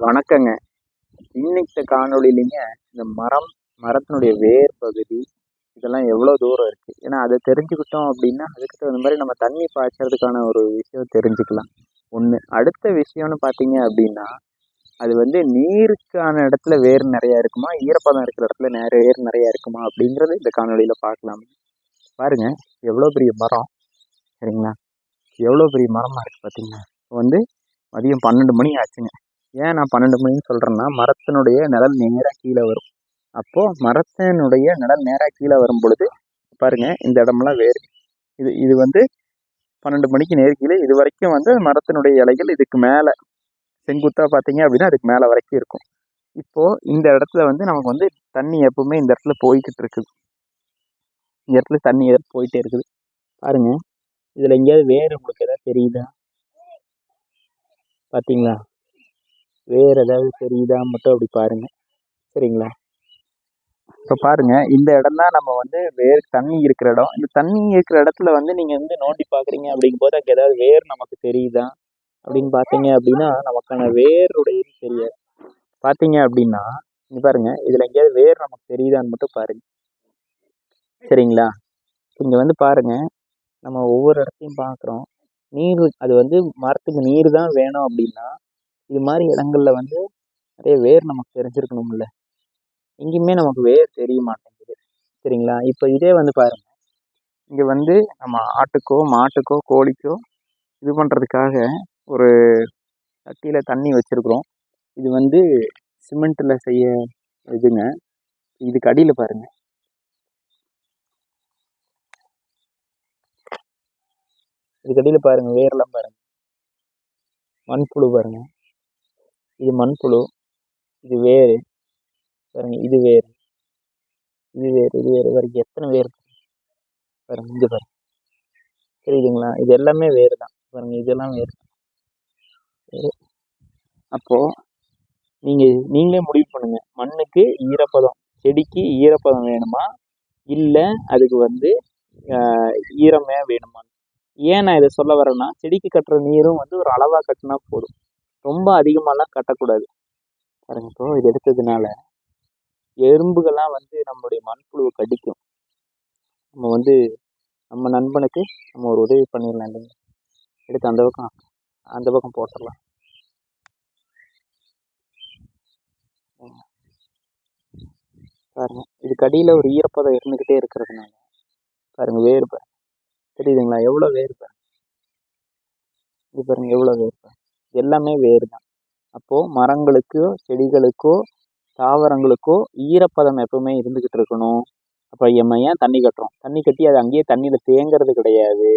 வணக்கங்க. இன்னைக்கு காணொலியிலிங்க இந்த மரம் மரத்தினுடைய வேர் பகுதி இதெல்லாம் எவ்வளோ தூரம் இருக்குது ஏன்னா அதை தெரிஞ்சுக்கிட்டோம் அப்படின்னா அதுக்கு தகுந்த மாதிரி நம்ம தண்ணி பாய்ச்சறதுக்கான ஒரு விஷயம் தெரிஞ்சுக்கலாம். ஒன்று அடுத்த விஷயம்னு பார்த்தீங்க அப்படின்னா அது வந்து நீருக்கான இடத்துல வேர் நிறையா இருக்குமா? ஈரப்பதம் இருக்கிற இடத்துல நிறைய வேர் நிறையா இருக்குமா? அப்படிங்கிறது இந்த காணொலியில் பார்க்கலாம். பாருங்க. எவ்வளோ பெரிய மரம். சரிங்களா? எவ்வளோ பெரிய மரமாக இருக்குது பார்த்தீங்கன்னா வந்து மதியம் பன்னெண்டு மணி ஆச்சுங்க. ஏன் நான் பன்னெண்டு மணின்னு சொல்கிறேன்னா மரத்தினுடைய நிழல் நேராக கீழே வரும். அப்போது மரத்தினுடைய நிழல் நேராக கீழே வரும் பொழுது பாருங்கள் இந்த இடமெல்லாம் வேறு. இது இது வந்து பன்னெண்டு மணிக்கு நேர் கீழே இது வரைக்கும் வந்து மரத்தினுடைய இலைகள் இதுக்கு மேலே. செங்குத்தாக பார்த்தீங்க அப்படின்னா அதுக்கு மேலே வரைக்கும் இருக்கும். இப்போது இந்த இடத்துல வந்து நமக்கு வந்து தண்ணி எப்பவுமே இந்த இடத்துல போய்கிட்டு இருக்குது. இந்த இடத்துல தண்ணி போயிட்டே இருக்குது. பாருங்கள் இதில் எங்கேயாவது வேறு உங்களுக்கு எதாவது தெரியுதா? பார்த்தீங்களா? வேறு ஏதாவது தெரியுதா? மட்டும் அப்படி பாருங்கள் சரிங்களா? இப்போ பாருங்கள் இந்த இடம் தான் நம்ம வந்து வேர் தண்ணி இருக்கிற இடம். இந்த தண்ணி இருக்கிற இடத்துல வந்து நீங்கள் வந்து நோண்டி பார்க்குறீங்க அப்படிங்கும் போது அங்கே ஏதாவது வேர் நமக்கு தெரியுதா? அப்படின்னு பார்த்தீங்க அப்படின்னா நமக்கான வேருடைய தெரியாது. பார்த்தீங்க அப்படின்னா இங்கே பாருங்கள் இதில் எங்கேயாவது வேர் நமக்கு தெரியுதான்னு மட்டும் பாருங்கள் சரிங்களா? இங்கே வந்து பாருங்கள் நம்ம ஒவ்வொரு இடத்தையும் பார்க்குறோம் நீர் அது வந்து மரத்துக்கு நீர் தான் வேணும் அப்படின்னா இது மாதிரி இடங்கள்ல வந்து நிறைய வேர் நமக்கு தெரிஞ்சிருக்கணும்ல. எங்கேயுமே நமக்கு வேர் தெரிய மாட்டேங்குது. சரிங்களா? இப்போ இதே வந்து பாருங்க. இங்கே வந்து நம்ம ஆட்டுக்கோ மாட்டுக்கோ கோழிக்கோ இது பண்ணுறதுக்காக ஒரு சட்டியில் தண்ணி வச்சுருக்குறோம். இது வந்து சிமெண்ட்டில் செய்ய இதுங்க. இதுக்கு அடியில் பாருங்கள் இதுக்கு அடியில் பாருங்கள் வேரெல்லாம் பாருங்கள் மண்புழு பாருங்கள் இது மண்புழு இது வேறு பாருங்க இது வேறு இது வேறு இது வேறு வரைக்கும் எத்தனை வேர் பாருங்க இங்கே பாருங்க. தெரியுதுங்களா? இது எல்லாமே வேறு தான் பாருங்க இதெல்லாம் வேறு அப்போது நீங்கள் நீங்களே முடிவு பண்ணுங்கள் மண்ணுக்கு ஈரப்பதம் செடிக்கு ஈரப்பதம் வேணுமா? இல்லை அதுக்கு வந்து ஈரமே வேணுமா ஏன் நான் இதை சொல்ல வரேன்னா செடிக்கு கட்டுற நீரும் வந்து ஒரு அளவாக கட்டினா போதும். ரொம்ப அதிகமாகலாம் கட்டக்கூடாது. பாருங்க இப்போ இது எடுத்ததுனால எறும்புகள்லாம் வந்து நம்மளுடைய மண்புழுவை கடிக்கும். நம்ம வந்து நம்ம நண்பனுக்கு நம்ம ஒரு உதவி பண்ணிடலாம் இல்லைங்க? எடுத்து அந்த பக்கம் அந்த பக்கம் போட்டுடலாம். பாருங்க இதுக்கு அடியில் ஒரு ஈரப்பதம் இருந்துக்கிட்டே இருக்கிறதுனால. பாருங்க வேறு பாருங்க தெரியுதுங்களா? எவ்வளோ வேறு பாருங்க இது பாருங்க எவ்வளோ வேறு பாருங்க எல்லாமே வேறு தான் அப்போது மரங்களுக்கோ செடிகளுக்கோ தாவரங்களுக்கோ ஈரப்பதம் எப்பவுமே இருந்துக்கிட்டு இருக்கணும். அப்போ நம்ம ஏன் தண்ணி கட்டுறோம்? தண்ணி கட்டி அது அங்கேயே தண்ணியில் தேங்கிறது கிடையாது.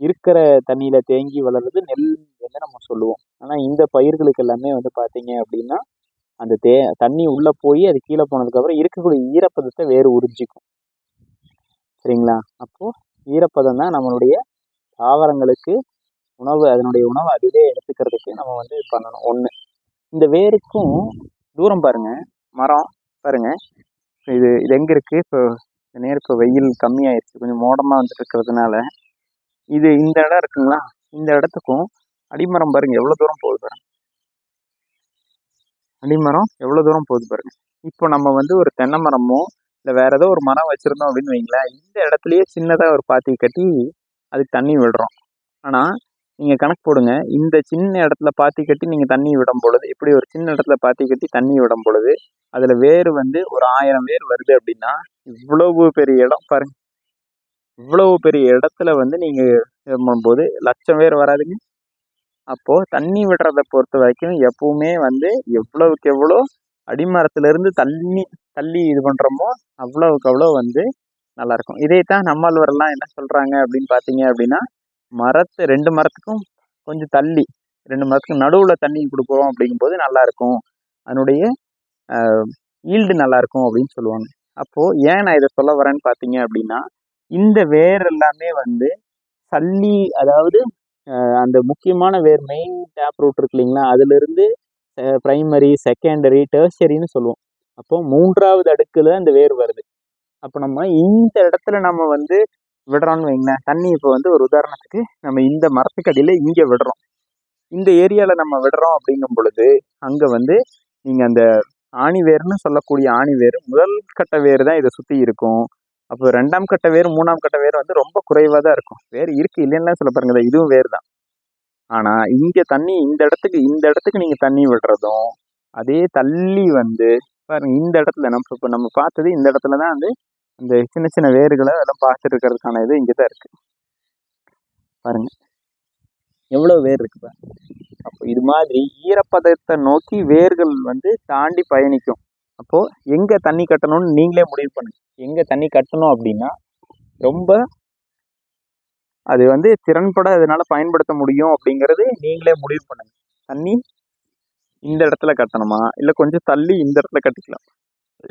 இருக்கிற தண்ணியில் தேங்கி வளர்றது நெல் வந்து நம்ம சொல்லுவோம். ஆனால் இந்த பயிர்களுக்கு எல்லாமே வந்து பார்த்தீங்க அப்படின்னா அந்த தே தண்ணி உள்ளே போய் அது கீழே போனதுக்கப்புறம் இருக்கக்கூடிய ஈரப்பதத்தை வேறு உறிஞ்சிக்கும். சரிங்களா? அப்போது ஈரப்பதம் தான் நம்மளுடைய தாவரங்களுக்கு உணவு அதனுடைய உணவை அதுவே எடுத்துக்கிறதுக்கு நம்ம வந்து பண்ணணும். ஒன்று இந்த வேருக்கும் தூரம் பாருங்க மரம் பாருங்க. இது இது எங்கே இருக்குது இப்போ நேர் இப்போ வெயில் கம்மியாயிருச்சு கொஞ்சம் மோடமாக வந்துட்டு இருக்கிறதுனால இது இந்த இடம் இருக்குங்களா? இந்த இடத்துக்கும் அடிமரம் பாருங்க எவ்வளோ தூரம் போகுது பாருங்க. அடிமரம் எவ்வளோ தூரம் போகுது பாருங்க. இப்போ நம்ம வந்து ஒரு தென்னை மரமோ இல்லை வேற ஏதோ ஒரு மரம் வச்சுருந்தோம் அப்படின்னு வைங்களேன் இந்த இடத்துலயே சின்னதாக ஒரு பாத்தி கட்டி அதுக்கு தண்ணி விடுறோம். ஆனால் நீங்கள் கணக்கு போடுங்க. இந்த சின்ன இடத்துல பாத்தி கட்டி நீங்கள் தண்ணி விடும் பொழுது இப்படி ஒரு சின்ன இடத்துல பாத்தி கட்டி தண்ணி விடும் பொழுது அதில் வேர் வந்து ஒரு ஆயிரம் வேர் வருது அப்படின்னா இவ்வளவு பெரிய இடம் பாருங்க. இவ்வளவு பெரிய இடத்துல வந்து நீங்கள் போது பண்ணும்போது லட்சம் பேர் வராதுங்க. அப்போது தண்ணி விடுறத பொறுத்த வரைக்கும் எப்பவுமே வந்து எவ்வளவுக்கு எவ்வளோ அடிமரத்துலேருந்து தண்ணி தள்ளி இது பண்ணுறோமோ அவ்வளவுக்கு அவ்வளோ வந்து நல்லாயிருக்கும். இதே தான் நம்மாழ்வாரெல்லாம் என்ன சொல்கிறாங்க அப்படின்னு பார்த்தீங்க அப்படின்னா மரத்து ரெண்டு மரத்துக்கும் கொஞ்சம் தள்ளி ரெண்டு மரத்துக்கும் நடுவில் தண்ணி கொடுக்குறோம் அப்படிங்கும்போது நல்லாயிருக்கும். அதனுடைய ஈல்டு நல்லாயிருக்கும் அப்படின்னு சொல்லுவாங்க. அப்போது ஏன் நான் இதை சொல்ல வரேன்னு பார்த்தீங்க அப்படின்னா இந்த வேர் எல்லாமே வந்து சல்லி அதாவது அந்த முக்கியமான வேர் மெயின் டேப் ரூட் இருக்கு இல்லைங்களா அதுலேருந்து ப்ரைமரி செகண்டரி டேர்ஷரின்னு சொல்லுவோம். அப்போ மூன்றாவது அடுக்கில் அந்த வேர் வருது. அப்போ நம்ம இந்த இடத்துல நம்ம வந்து விடுறோன்னு வைங்களேன். தண்ணி இப்போ வந்து ஒரு உதாரணத்துக்கு நம்ம இந்த மரத்துக்கு அடியில் இங்கே விடுறோம். இந்த ஏரியாவில் நம்ம விடுறோம் அப்படிங்கும் பொழுது அங்கே வந்து நீங்கள் அந்த ஆணி வேர்னு சொல்லக்கூடிய ஆணி வேர் முதல் கட்ட வேர் தான் இதை சுற்றி இருக்கும். அப்போ ரெண்டாம் கட்ட வேர் மூணாம் கட்ட வேர் வந்து ரொம்ப குறைவாக தான் இருக்கும். வேர் இருக்குது இல்லைன்னா சொல்ல பாருங்க இதுவும் வேர் தான். ஆனால் இங்கே தண்ணி இந்த இடத்துக்கு இந்த இடத்துக்கு நீங்கள் தண்ணி விடுறதும் அதே தள்ளி வந்து பாருங்க இந்த இடத்துல நம்ம இப்போ நம்ம பார்த்தது இந்த இடத்துல தான் வந்து அந்த சின்ன சின்ன வேர்களை அதெல்லாம் பார்த்துட்டு இருக்கிறதுக்கான இது இங்கே தான் இருக்குது பாருங்கள் எவ்வளோ வேர் இருக்கு பாருங்க அப்போ இது மாதிரி ஈரப்பதத்தை நோக்கி வேர்கள் வந்து தாண்டி பயணிக்கும். அப்போது எங்கே தண்ணி கட்டணும்னு நீங்களே முடிவு பண்ணுங்க. எங்கே தண்ணி கட்டணும் அப்படின்னா ரொம்ப அது வந்து திறன்பட அதனால் பயன்படுத்த முடியும் அப்படிங்கிறது நீங்களே முடிவு பண்ணுங்க. தண்ணி இந்த இடத்துல கட்டணுமா? இல்லை கொஞ்சம் தள்ளி இந்த இடத்துல கட்டிக்கலாம்.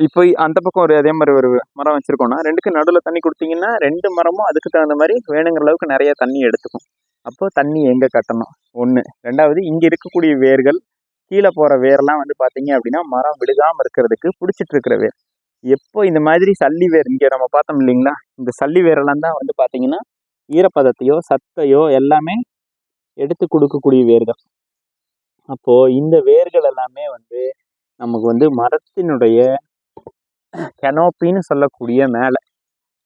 இப்போ அந்த பக்கம் ஒரு அதே மாதிரி ஒரு மரம் வச்சுருக்கோம்னா ரெண்டுக்கு நடுவில் தண்ணி கொடுத்தீங்கன்னா ரெண்டு மரமும் அதுக்கு தகுந்த மாதிரி வேணுங்கிற அளவுக்கு நிறைய தண்ணி எடுத்துக்கும். அப்போ தண்ணி எங்கே கட்டணும்? ஒன்று ரெண்டாவது இங்கே இருக்கக்கூடிய வேர்கள் கீழே போகிற வேர்லாம் வந்து பார்த்தீங்க அப்படின்னா மரம் விழுகாமல் இருக்கிறதுக்கு பிடிச்சிட்டு இருக்கிற வேர். எப்போ இந்த மாதிரி சல்லி வேர் இங்கே நம்ம பார்த்தோம் இல்லைங்களா? இந்த சல்லி வேரெல்லாம் தான் வந்து பார்த்தீங்கன்னா ஈரப்பதத்தையோ சத்தையோ எல்லாமே எடுத்து கொடுக்கக்கூடிய வேர்கள். அப்போது இந்த வேர்கள் எல்லாமே வந்து நமக்கு வந்து மரத்தினுடைய கெனோப்பின்னு சொல்லக்கூடிய மேலே.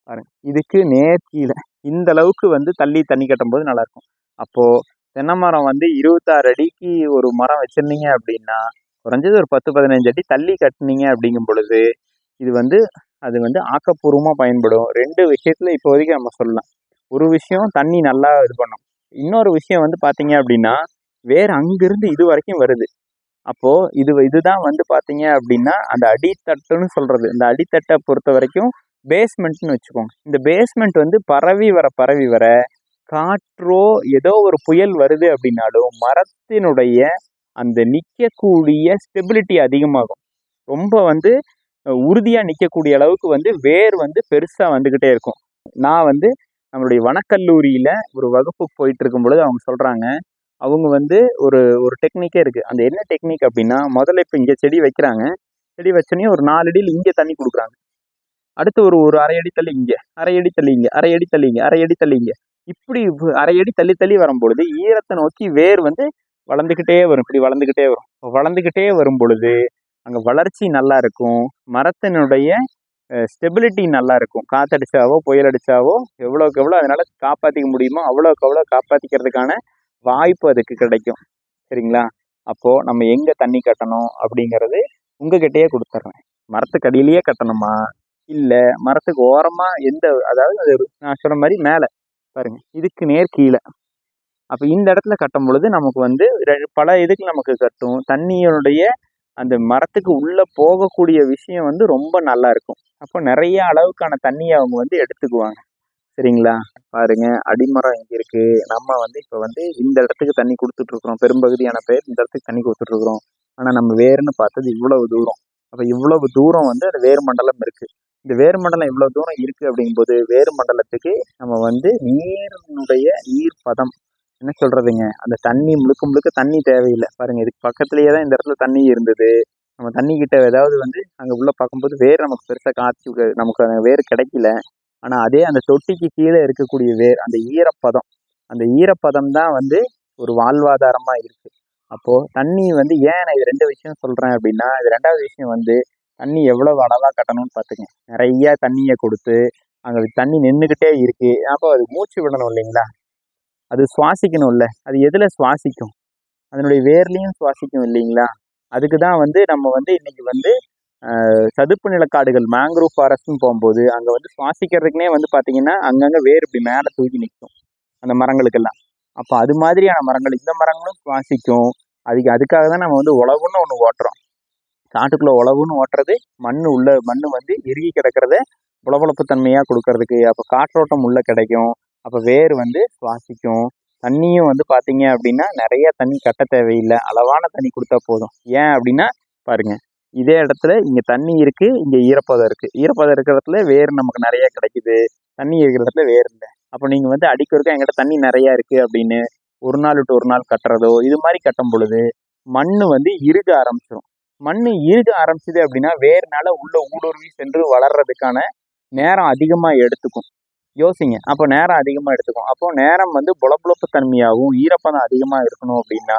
பாருங்க இதுக்கு நேர் கீழே. இந்த அளவுக்கு வந்து தள்ளி தண்ணி கட்டும்போது நல்லாயிருக்கும். அப்போது தென்னை மரம் வந்து இருபத்தாறு அடிக்கு ஒரு மரம் வச்சுருந்தீங்க அப்படின்னா குறைஞ்சது ஒரு பத்து பதினஞ்சு அடி தள்ளி கட்டினீங்க அப்படிங்கும் பொழுது இது வந்து அது வந்து ஆக்கப்பூர்வமாக பயன்படும். ரெண்டு விஷயத்தில் இப்போதைக்கு நம்ம சொல்லலாம். ஒரு விஷயம் தண்ணி நல்லா இது பண்ணும். இன்னொரு விஷயம் வந்து பார்த்தீங்க அப்படின்னா வேர் அங்கேருந்து இது வரைக்கும் வருது. அப்போது இது இதுதான் வந்து பார்த்தீங்க அப்படின்னா அந்த அடித்தட்டுன்னு சொல்கிறது இந்த அடித்தட்டை பொறுத்த வரைக்கும் பேஸ்மெண்ட்னு வச்சுக்கோங்க. இந்த பேஸ்மெண்ட் வந்து பரவி வர பரவி வர காற்றோ ஏதோ ஒரு புயல் வருது அப்படின்னாலும் மரத்தினுடைய அந்த நிற்கக்கூடிய ஸ்டெபிலிட்டி அதிகமாகும். ரொம்ப வந்து உறுதியாக நிற்கக்கூடிய அளவுக்கு வந்து வேர் வந்து பெருசாக வந்துக்கிட்டே இருக்கும். நான் வந்து நம்மளுடைய வனக்கல்லூரியில் ஒரு வகுப்புக்கு போயிட்டு இருக்கும் பொழுது அவங்க சொல்கிறாங்க அவங்க வந்து ஒரு ஒரு டெக்னிக்கே இருக்குது அந்த என்ன டெக்னிக் அப்படின்னா முதல்ல இப்போ இங்கே செடி வைக்கிறாங்க. செடி வச்சோன்னே ஒரு நாலு அடியில் இங்கே தண்ணி கொடுக்குறாங்க. அடுத்து ஒரு ஒரு அரை அடி தள்ளி இங்கே அரை அடி தள்ளி இங்கே அரை அடி தள்ளி இங்கே அரை அடி தள்ளி இங்கே. இப்படி அரை அடி தள்ளி தள்ளி வரும்பொழுது ஈரத்தை நோக்கி வேர் வந்து வளர்ந்துக்கிட்டே வரும். இப்படி வளர்ந்துக்கிட்டே வரும். வளர்ந்துக்கிட்டே வரும் பொழுது அங்கே வளர்ச்சி நல்லா இருக்கும். மரத்தினுடைய ஸ்டெபிலிட்டி நல்லா இருக்கும். காற்றடிச்சாவோ புயல் அடித்தாவோ எவ்வளோக்கு எவ்வளோ அதனால் காப்பாற்றிக்க முடியுமோ அவ்வளோக்கு அவ்வளோ காப்பாற்றிக்கிறதுக்கான வாய்ப்பு அதுக்கு கிடைக்கும். சரிங்களா? அப்போது நம்ம எங்கே தண்ணி கட்டணும் அப்படிங்கிறது உங்ககிட்டயே கொடுத்துட்றேன் மரத்துக்கு அடியிலேயே கட்டணுமா? இல்லை மரத்துக்கு ஓரமாக எந்த அதாவது அது நான் சொன்ன மாதிரி மேலே. பாருங்கள் இதுக்கு நேர் கீழே. அப்போ இந்த இடத்துல கட்டும் பொழுது நமக்கு வந்து பல இதுக்கு நமக்கு கட்டும். தண்ணியினுடைய அந்த மரத்துக்கு உள்ளே போகக்கூடிய விஷயம் வந்து ரொம்ப நல்லா இருக்கும். அப்போ நிறைய அளவுக்கான தண்ணியை அவங்க வந்து எடுத்துக்குவாங்க. சரிங்களா? பாருங்க அடிமரம் இங்கே இருக்கு. நம்ம வந்து இப்போ வந்து இந்த இடத்துக்கு தண்ணி கொடுத்துட்ருக்குறோம் பெரும்பகுதியான பேர் இந்த இடத்துக்கு தண்ணி கொடுத்துட்ருக்குறோம் ஆனால் நம்ம வேர்னு பார்த்தது இவ்வளவு தூரம். அப்போ இவ்வளவு தூரம் வந்து அது வேறு மண்டலம் இருக்குது இந்த வேறு மண்டலம் இவ்வளோ தூரம் இருக்குது அப்படிங்கும்போது வேறு மண்டலத்துக்கு நம்ம வந்து நீரினுடைய நீர் பதம் என்ன சொல்கிறதுங்க அந்த தண்ணி முழுக்க முழுக்க தண்ணி தேவையில்லை. பாருங்கள் இதுக்கு பக்கத்துலேயே தான் இந்த இடத்துல தண்ணி இருந்தது. நம்ம தண்ணி கிட்ட ஏதாவது வந்து அங்கே உள்ளே பார்க்கும்போது வேர் நமக்கு பெருசாக காய்ச்சி நமக்கு வேர் கிடைக்கல. ஆனால் அதே அந்த தொட்டிக்கு கீழே இருக்கக்கூடிய வேர் அந்த ஈரப்பதம் அந்த ஈரப்பதம் தான் வந்து ஒரு வாழ்வாதாரமாக இருக்குது அப்போது தண்ணி வந்து ஏன் நான் இது ரெண்டு விஷயம் சொல்கிறேன் அப்படின்னா இது ரெண்டாவது விஷயம் வந்து தண்ணி எவ்வளவு அளவாக கட்டணும்னு பார்த்துங்க நிறைய தண்ணியை கொடுத்து அங்கே தண்ணி நின்றுக்கிட்டே இருக்குது அப்போ அது மூச்சு விடணும் இல்லைங்களா? அது சுவாசிக்கணும்ல. அது எதில் சுவாசிக்கும்? அதனுடைய வேர்லேயும் சுவாசிக்கும் இல்லைங்களா? அதுக்கு தான் வந்து நம்ம வந்து இன்றைக்கி வந்து சதுப்பு நிலக்காடுகள் மேங்க்ரூவ் ஃபாரஸ்ட்னு போகும்போது அங்கே வந்து சுவாசிக்கிறதுக்குனே வந்து பார்த்தீங்கன்னா அங்கங்கே வேர் இப்படி மேலே தூக்கி நிற்கும் அந்த மரங்களுக்கெல்லாம். அப்போ அது மாதிரியான மரங்கள் இந்த மரங்களும் சுவாசிக்கும். அதுக்கு அதுக்காக தான் நம்ம வந்து உழவுன்னு ஒன்று ஓட்டுறோம். காட்டுக்குள்ளே உழவுன்னு ஓட்டுறது மண் உள்ள மண் வந்து இறுகி கிடக்கிறத புலபுலப்பு தன்மையாக கொடுக்கறதுக்கு அப்போ காற்றோட்டம் உள்ளே கிடைக்கும் அப்போ வேர் வந்து சுவாசிக்கும். தண்ணியும் வந்து பார்த்தீங்க அப்படின்னா நிறைய தண்ணி கட்ட தேவையில்லை அளவான தண்ணி கொடுத்தா போதும். ஏன் அப்படின்னா பாருங்கள் இதே இடத்துல இங்கே தண்ணி இருக்குது இங்கே ஈரப்பதம் இருக்குது ஈரப்பதம் இருக்கிற இடத்துல வேர் நமக்கு நிறையா கிடைக்குது. தண்ணி இருக்கிற இடத்துல வேர் இல்லை. அப்போ நீங்கள் வந்து அடிக்கிறதுக்கு எங்கிட்ட தண்ணி நிறையா இருக்குது அப்படின்னு ஒரு நாள் விட்டு ஒரு நாள் கட்டுறதோ இது மாதிரி கட்டும் பொழுது மண் வந்து இறுக ஆரம்பிச்சிடும் மண் இறுக ஆரம்பிச்சது அப்படின்னா வேர்னால உள்ள ஊடுருவி சென்று வளர்றதுக்கான நேரம் அதிகமாக எடுத்துக்கும். யோசிங்க. அப்போ நேரம் அதிகமாக எடுத்துக்கும். அப்போ நேரம் வந்து புலப்புழப்பு தன்மையாகவும் ஈரப்பதம் அதிகமாக இருக்கணும் அப்படின்னா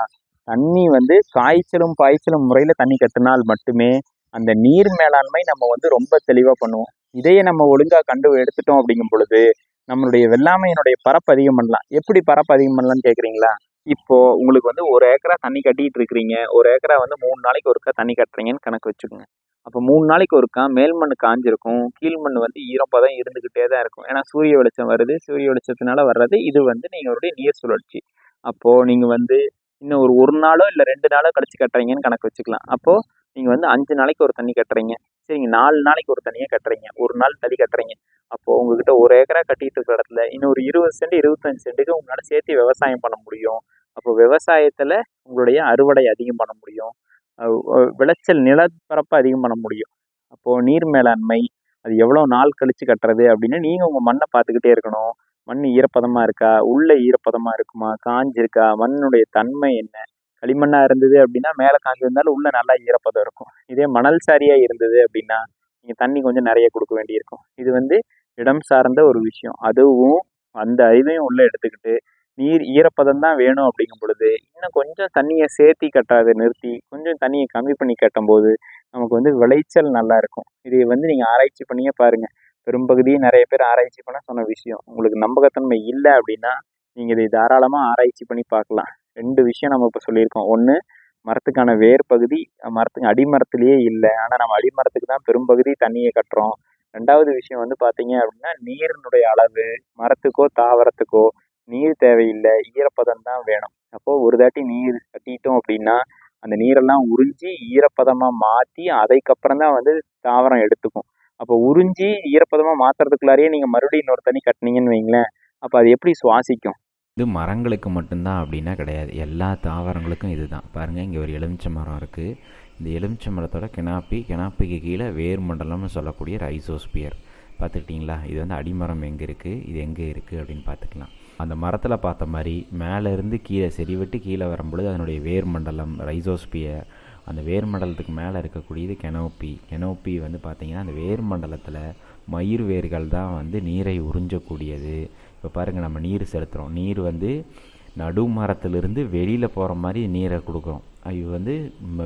தண்ணி வந்து காய்ச்சலும் பாய்ச்சலும் முறையில் தண்ணி கட்டினால் மட்டுமே அந்த நீர் மேலாண்மை நம்ம வந்து ரொம்ப தெளிவாக பண்ணுவோம். இதையே நம்ம ஒழுங்காக கண்டு எடுத்துட்டோம் அப்படிங்கும் பொழுது நம்மளுடைய வெள்ளாமையினுடைய பரப்பு அதிகம் பண்ணலாம். எப்படி பரப்பு அதிகம் பண்ணலாம்னு கேட்குறீங்களா இப்போ உங்களுக்கு வந்து ஒரு ஏக்கரா தண்ணி கட்டிட்டு இருக்கிறீங்க. ஒரு ஏக்கரா வந்து மூணு நாளைக்கு ஒருக்கா தண்ணி கட்டுறீங்கன்னு கணக்கு வச்சுக்கோங்க. அப்போ மூணு நாளைக்கு ஒருக்கா மேல் மண் காஞ்சிருக்கும். கீழ் மண் வந்து ஈரப்பதம் இருந்துக்கிட்டே தான் இருக்கும். ஏன்னா சூரிய வெளிச்சம் வருது. சூரிய வெளிச்சத்தினால வர்றது இது வந்து நீங்களுடைய நீர் சுழற்சி. அப்போது நீங்கள் வந்து இன்னும் ஒரு ஒரு நாளோ இல்லை ரெண்டு நாளோ கழிச்சு கட்டுறீங்கன்னு கணக்கு வச்சுக்கலாம். அப்போது நீங்கள் வந்து அஞ்சு நாளைக்கு ஒரு தண்ணி கட்டுறீங்க. சரிங்க நாலு நாளைக்கு ஒரு தண்ணியாக கட்டுறீங்க. ஒரு நாள் தள்ளி கட்டுறீங்க. அப்போது உங்ககிட்ட ஒரு ஏக்கரா கட்டிட்டு இருக்கிற இடத்துல இன்னும் ஒரு இருபது சென்ட் இருபத்தஞ்சு சென்ட்டுக்கு உங்களால் சேர்த்து விவசாயம் பண்ண முடியும். அப்போ விவசாயத்தில் உங்களுடைய அறுவடை அதிகம் பண்ண முடியும். விளைச்சல் நிலப்பரப்பை அதிகம் பண்ண முடியும். அப்போது நீர் மேலாண்மை அது எவ்வளோ நாள் கழித்து கட்டுறது அப்படின்னு நீங்கள் உங்கள் மண்ணை பார்த்துக்கிட்டே இருக்கணும். மண் ஈரப்பதமாக இருக்கா? உள்ள ஈரப்பதமாக இருக்குமா? காஞ்சிருக்கா? மண்ணுடைய தன்மை என்ன? களிமண்ணாக இருந்தது அப்படின்னா மேலே காஞ்சிருந்தாலும் உள்ளே நல்லா ஈரப்பதம் இருக்கும். இதே மணல் சாரியாக இருந்தது அப்படின்னா நீங்கள் தண்ணி கொஞ்சம் நிறைய கொடுக்க வேண்டியிருக்கும். இது வந்து இடம் சார்ந்த ஒரு விஷயம். அதுவும் அந்த அறிவையும் உள்ளே எடுத்துக்கிட்டு நீர் ஈரப்பதம் தான் வேணும் அப்படிங்கும் பொழுது இன்னும் கொஞ்சம் தண்ணியை சேர்த்தி கட்டாத நிறுத்தி கொஞ்சம் தண்ணியை கம்மி பண்ணி கட்டும்போது நமக்கு வந்து விளைச்சல் நல்லா இருக்கும். இதை வந்து நீங்கள் ஆராய்ச்சி பண்ணியே பாருங்கள் பெரும்பகுதியே நிறைய பேர் ஆராய்ச்சி பண்ண சொன்ன விஷயம். உங்களுக்கு நம்பகத்தன்மை இல்லை அப்படின்னா நீங்கள் இதை தாராளமாக ஆராய்ச்சி பண்ணி பார்க்கலாம். ரெண்டு விஷயம் நம்ம இப்போ சொல்லியிருக்கோம். ஒன்று மரத்துக்கான வேர் பகுதி மரத்துக்கு அடிமரத்துலேயே இல்லை. ஆனால் நம்ம அடிமரத்துக்கு தான் பெரும்பகுதி தண்ணியை கட்டுறோம். ரெண்டாவது விஷயம் வந்து பார்த்தீங்க அப்படின்னா நீரினுடைய அளவு மரத்துக்கோ தாவரத்துக்கோ நீர் தேவையில்லை. ஈரப்பதம் தான் வேணும். அப்போது ஒரு தாட்டி நீர் கட்டிட்டோம் அப்படின்னா அந்த நீரெல்லாம் உறிஞ்சி ஈரப்பதமாக மாற்றி அதுக்கப்புறம் தான் வந்து தாவரம் எடுத்துக்கும். அப்போ உறிஞ்சி ஈரப்பதமாக மாற்றுறதுக்குள்ளாரையே நீங்கள் மறுபடியும் இன்னொரு தண்ணி கட்டினீங்கன்னு வைங்களேன். அப்போ அது எப்படி சுவாசிக்கும்? இது மரங்களுக்கு மட்டும்தான் அப்படின்னா கிடையாது. எல்லா தாவரங்களுக்கும் இது தான் பாருங்கள் இங்கே ஒரு எலுமிச்சை மரம் இருக்குது இந்த எலுமிச்சை மரத்தோட கெனாப்பி கெனாப்பிக்கு கீழே வேர் மண்டலம்னு சொல்லக்கூடிய ரைசோஸ்பியர். பார்த்துக்கிட்டிங்களா? இது வந்து அடிமரம் எங்கே இருக்குது இது எங்கே இருக்குது அப்படின்னு பார்த்துக்கலாம். அந்த மரத்தில் பார்த்த மாதிரி மேலேருந்து கீழே செடி கீழே வரும்பொழுது அதனுடைய வேர் மண்டலம் ரைசோஸ்பியர் அந்த வேர் மண்டலத்துக்கு மேலே இருக்கக்கூடியது கெனோப்பி. கெனோப்பி வந்து பார்த்திங்கன்னா அந்த வேர் மண்டலத்தில் மயிர் வேர்கள் தான் வந்து நீரை உறிஞ்சக்கூடியது. இப்போ பாருங்கள் நம்ம நீர் செலுத்துகிறோம் நீர் வந்து நடு மரத்துலேருந்து வெளியில் போகிற மாதிரி நீரை கொடுக்குறோம். அது வந்து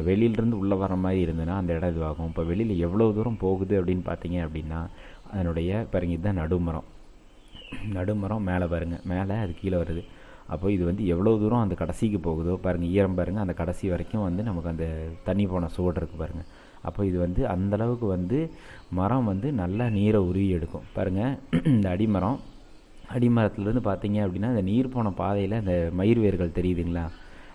வெளியிலேருந்து உள்ளே வர மாதிரி இருந்ததுன்னா அந்த இடம் இதுவாகும். இப்போ வெளியில் எவ்வளோ தூரம் போகுது அப்படின்னு பார்த்தீங்க அப்படின்னா அதனுடைய பாருங்க இதுதான் நடுமரம். நடுமரம் மேலே பாருங்கள் மேலே அது கீழே வருது. அப்போ இது வந்து எவ்வளோ தூரம் அந்த கடைசிக்கு போகுதோ பாருங்கள் ஈரம் பாருங்கள் அந்த கடைசி வரைக்கும் வந்து நமக்கு அந்த தண்ணி போன சுவடு இருக்குது பாருங்கள் அப்போ இது வந்து அந்தளவுக்கு வந்து மரம் வந்து நல்லா நீரை உருவி எடுக்கும். பாருங்கள் இந்த அடிமரம் அடிமரத்துலேருந்து பார்த்தீங்க அப்படின்னா அந்த நீர் போன பாதையில் அந்த மயிர் வேர்கள் தெரியுதுங்களா?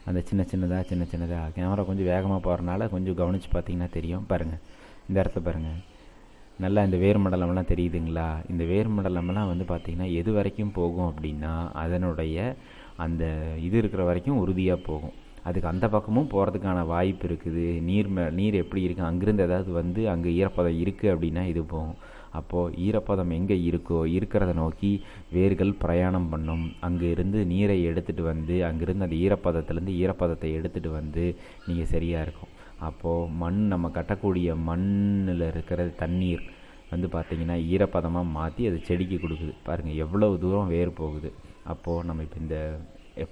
அந்த சின்ன சின்னதாக சின்ன சின்னதாக கேமரா கொஞ்சம் வேகமாக போகிறனால கொஞ்சம் கவனித்து பார்த்தீங்கன்னா தெரியும். பாருங்கள் இந்த இடத்த பாருங்கள் நல்லா இந்த வேர் மண்டலம்லாம் தெரியுதுங்களா? இந்த வேர் மண்டலம்லாம் வந்து பார்த்திங்கன்னா எது வரைக்கும் போகும் அப்படின்னா அதனுடைய அந்த இது இருக்கிற வரைக்கும் உறுதியாக போகும். அதுக்கு அந்த பக்கமும் போகிறதுக்கான வாய்ப்பு இருக்குது. நீர் மே நீர் எப்படி இருக்குது அங்கேருந்து ஏதாவது வந்து அங்கே ஈரப்பதம் இருக்குது அப்படின்னா இது போகும். அப்போது ஈரப்பதம் எங்கே இருக்கோ இருக்கிறத நோக்கி வேர்கள் பிரயாணம் பண்ணும். அங்கே இருந்து நீரை எடுத்துகிட்டு வந்து அங்கேருந்து அந்த ஈரப்பதத்துலேருந்து ஈரப்பதத்தை எடுத்துகிட்டு வந்து நீங்கள் சரியாக இருக்கும். அப்போது மண் நம்ம கட்டக்கூடிய மண்ணில் இருக்கிற தண்ணீர் வந்து பார்த்திங்கன்னா ஈரப்பதமாக மாற்றி அது செடிக்கு கொடுக்குது. பாருங்கள் எவ்வளோ தூரம் வேர் போகுது. அப்போது நம்ம இப்போ இந்த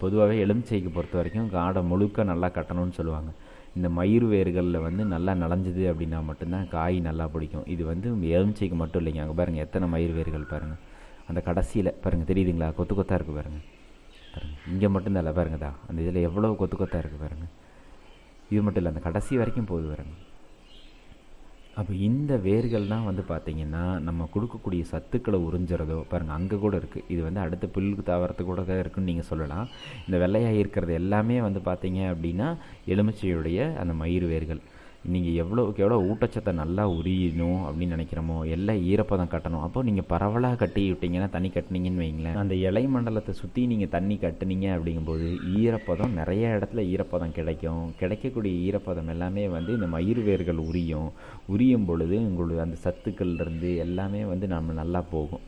பொதுவாகவே எலுமிச்சைக்கு பொறுத்த வரைக்கும் காடை முழுக்க நல்லா கட்டணும்னு சொல்லுவாங்க. இந்த மயிர் வேர்களில் வந்து நல்லா நலஞ்சுது அப்படின்னா மட்டும்தான் காய் நல்லா பிடிக்கும். இது வந்து எலுமிச்சைக்கு மட்டும் இல்லைங்க. அங்கே பாருங்கள் எத்தனை மயிர் வேர்கள் பாருங்கள் அந்த கடைசியில் பாருங்கள் தெரியுதுங்களா? கொத்து கொத்தாக இருக்குது பாருங்கள் பாருங்கள் இங்கே மட்டும்தான் இல்லை பாருங்கதா அந்த இதில் எவ்வளோ கொத்து கொத்தாக இருக்குது பாருங்கள் இது மட்டும் இல்லை அந்த கடைசி வரைக்கும் போகுது வரங்க அப்போ இந்த வேர்கள்லாம் வந்து பார்த்திங்கன்னா நம்ம கொடுக்கக்கூடிய சத்துக்களை உறிஞ்சுறதோ பாருங்கள் அங்கே கூட இருக்குது இது வந்து அடுத்த புல்லுக்கு தாவரத்து கூட தான் இருக்குன்னு நீங்கள் சொல்லலாம். இந்த வெள்ளையாக இருக்கிறது எல்லாமே வந்து பார்த்தீங்க அப்படின்னா எலுமிச்சையுடைய அந்த மயிர் வேர்கள். நீங்கள் எவ்வளோக்கு எவ்வளோ ஊட்டச்சத்தை நல்லா உரியணும் அப்படின்னு நினைக்கிறோமோ எல்லாம் ஈரப்பதம் கட்டணும். அப்போ நீங்கள் பரவலாக கட்டி விட்டீங்கன்னா தண்ணி கட்டினீங்கன்னு வைங்களேன். அந்த இலை மண்டலத்தை சுற்றி நீங்கள் தண்ணி கட்டுனீங்க அப்படிங்கும்போது ஈரப்பதம் நிறைய இடத்துல ஈரப்பதம் கிடைக்கும். கிடைக்கக்கூடிய ஈரப்பதம் எல்லாமே வந்து இந்த மயிர் வேர்கள் உரியும். உரியும் பொழுது உங்களுடைய அந்த சத்துக்கள்லேருந்து எல்லாமே வந்து நம்ம நல்லா போகும்.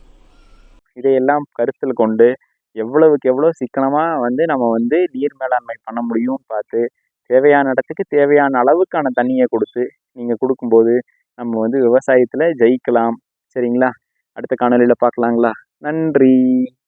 இதையெல்லாம் கருத்தில் கொண்டு எவ்வளவுக்கு எவ்வளோ சிக்கனமாக வந்து நம்ம வந்து நீர் மேலாண்மை பண்ண முடியும்னு பார்த்து தேவையான இடத்துக்கு தேவையான அளவுக்கான தண்ணியை கொடுத்து நீங்கள் கொடுக்கும்போது நம்ம வந்து விவசாயத்தில் ஜெயிக்கலாம். சரிங்களா? அடுத்த காணொலியில் பார்க்கலாங்களா? நன்றி.